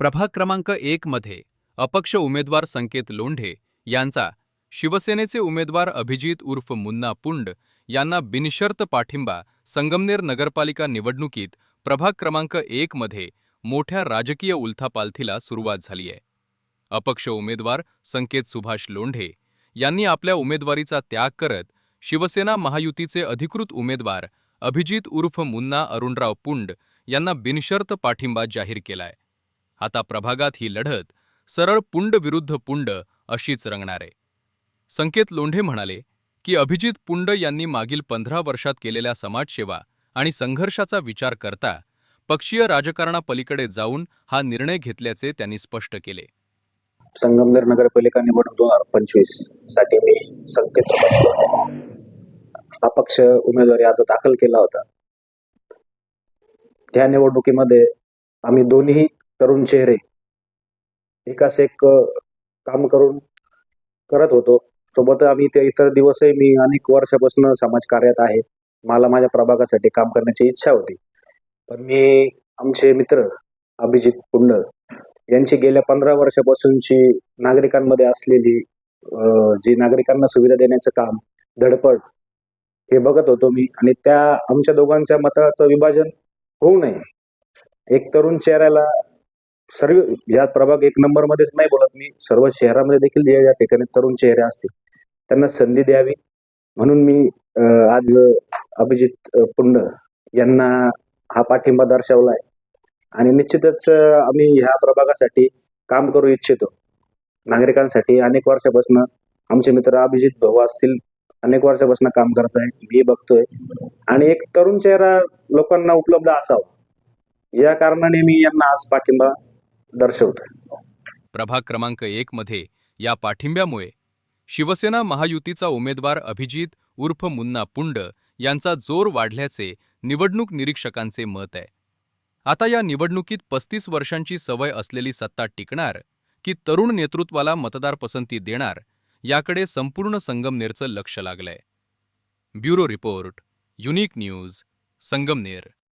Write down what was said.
प्रभाग क्रमांक एक मध्ये अपक्ष उमेदवार संकेत लोंढे यांचा शिवसेनेचे उमेदवार अभिजित उर्फ मुन्ना पुंड यांना बिनशर्त पाठिंबा संगमनेर नगरपालिका निवडणुकीत प्रभाग क्रमांक एक मध्ये मोठ्या राजकीय उलथापालथीला सुरुवात झाली आहे. अपक्ष उमेदवार संकेत सुभाष लोंढे यांनी आपल्या उमेदवारीचा त्याग करत शिवसेना महायुतीचे अधिकृत उमेदवार अभिजित उर्फ मुन्ना अरुणराव पुंड यांना बिनशर्त पाठिंबा जाहीर केलाय. आता प्रभागात ही लढत सरळ पुंड विरुद्ध पुंड अशीच रंगणार. आहे संकेत लोंढे म्हणाले की अभिजित पुंड यांनी मागील पंधरा वर्षात केलेल्या समाजसेवा आणि संघर्षाचा विचार करता पक्षीय राजकारणापलीकडे जाऊन हा निर्णय घेतल्याचे त्यांनी स्पष्ट केले. संगमनेर नगरपालिका निवडणूक दोन हजार पंचवीससाठी मी संकेत अपक्ष उमेदवारी अर्ज दाखल केला होता. त्या निवडणुकीमध्ये आम्ही दोन्ही तरुण चेहरे. एकास एक काम करून करत होतो. सोबत आम्ही ते इतर दिवसही मी अनेक वर्षापासून समाजकार्यात आहे. मला माझ्या प्रभागासाठी काम करण्याची इच्छा होती. पण मी आमचे मित्र अभिजित पुंड यांची गेल्या पंधरा वर्षापासूनची नागरिकांमध्ये असलेली जी नागरिकांना सुविधा देण्याचं काम धडपड हे बघत होतो मी. आणि त्या आमच्या दोघांच्या मताचं विभाजन होऊ नये. एक तरुण चेहऱ्याला सर्व या प्रभाग एक नंबर मध्येच नाही बोलत मी. सर्व शहरामध्ये देखील जे या ठिकाणी तरुण चेहरे असतील त्यांना संधी द्यावी. म्हणून मी आज अभिजित पुंड यांना हा पाठिंबा दर्शवलाय. आणि निश्चितच आम्ही ह्या प्रभागासाठी काम करू इच्छितो. नागरिकांसाठी अनेक वर्षापासून आमचे मित्र अभिजित भाऊ असतील अनेक वर्षापासून काम करत आहे मी बघतोय. आणि एक तरुण चेहरा लोकांना उपलब्ध असावा. या कारणाने मी यांना आज पाठिंबा दर्शवतो प्रभाग क्रमांक एक मध्ये या पाठिंब्यामुळे शिवसेना महायुतीचा उमेदवार अभिजित उर्फ मुन्ना पुंड यांचा जोर वाढल्याचे निवडणूक निरीक्षकांचे मत आहे. आता या निवडणुकीत पस्तीस वर्षांची सवय असलेली सत्ता टिकणार की तरुण नेतृत्वाला मतदार पसंती देणार याकडे संपूर्ण संगमनेरचं लक्ष लागलंय. Bureau report unique news Sangamner.